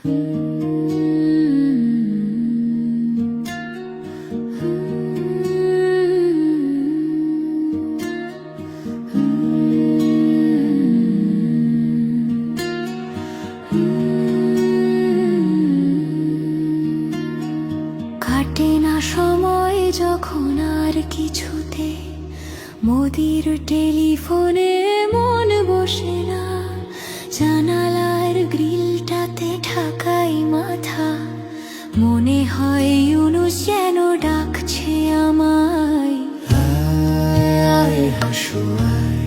কাটে না সময় যখন আর কিছুতে। মোদির টেলিফোনে মন বসে না। জানালার গ্রিলটাতে হয় যেন ডাকছে আমায়। আয় হাসু, আয়।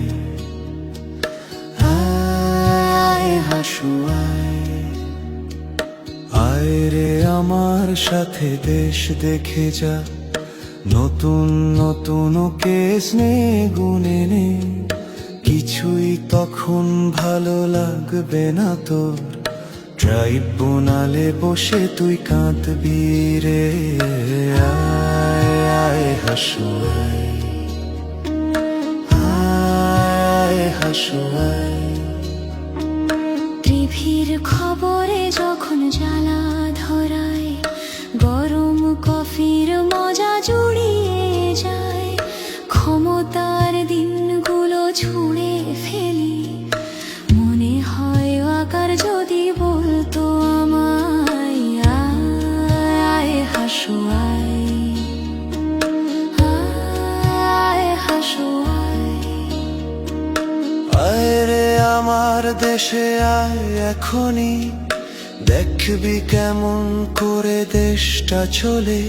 রে আমার সাথে দেশ দেখে যা। নতুন নতুন কেস নে গুনে নে কিছুই তখন ভালো লাগবে না তোর। ট্রাইব্যুনালে বসে তুই কাঁদবি রে। আয় আয়, হাসু আয়। হাসু টিভির খবরে যখন জ্বালা ধরায়, গরম কফির মজা জুড়িয়ে আমার দেশে আয় এখনই। দেখবি কেমন করে দেশটা চলে।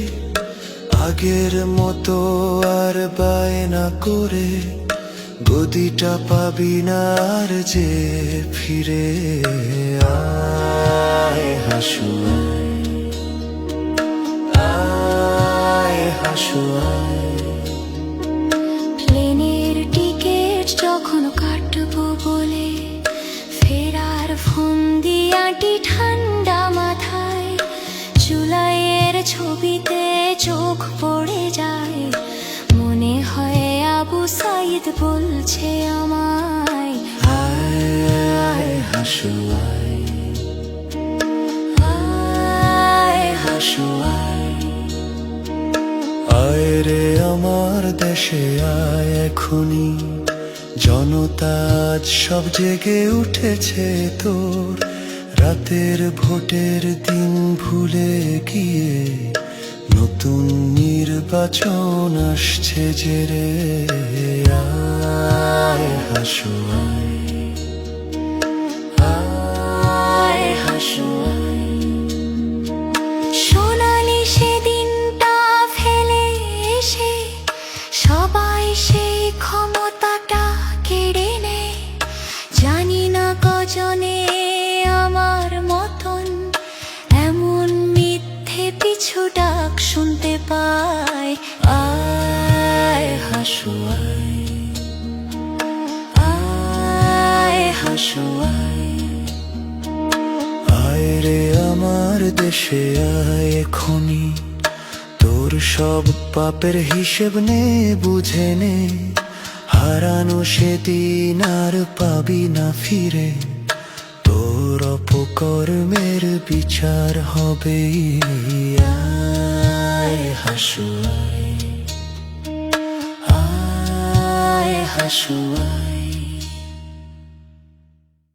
আগের মতো আর বায়না করে। গদিটা পাবি না আর যে ফিরে আয় হাসু আয়। হাসু প্লেনের টিকিট যখন কাটবো বলে ফেরার ফোন দিয়াটি ঠান্ডা মাথায় জুলাইয়ের ছবিতে চোখ পড়ে যায়। মনে হয় আবু সাইদ বলছে আমায় আয় হাসু আয়। হাসু রে আমার দেশে আয় এখনি জনতা সব জেগে উঠেছে তোর। রাতের ভোটের দিন ভুলে গিয়ে নতুন নির্বাচন আসছে যে রে। হাসু পায়, আয় হাসু, আয় আয় হাসু। আয় রে আমার দেশে, আয় এখনি। তোর সব পাপের হিসেব নে, বুঝে নে। হারানো সেদিন আর পাবি না ফিরে। তোর অপকর্মের বিচার হবে আয় হাসু আয়। আয় হাসু আয়।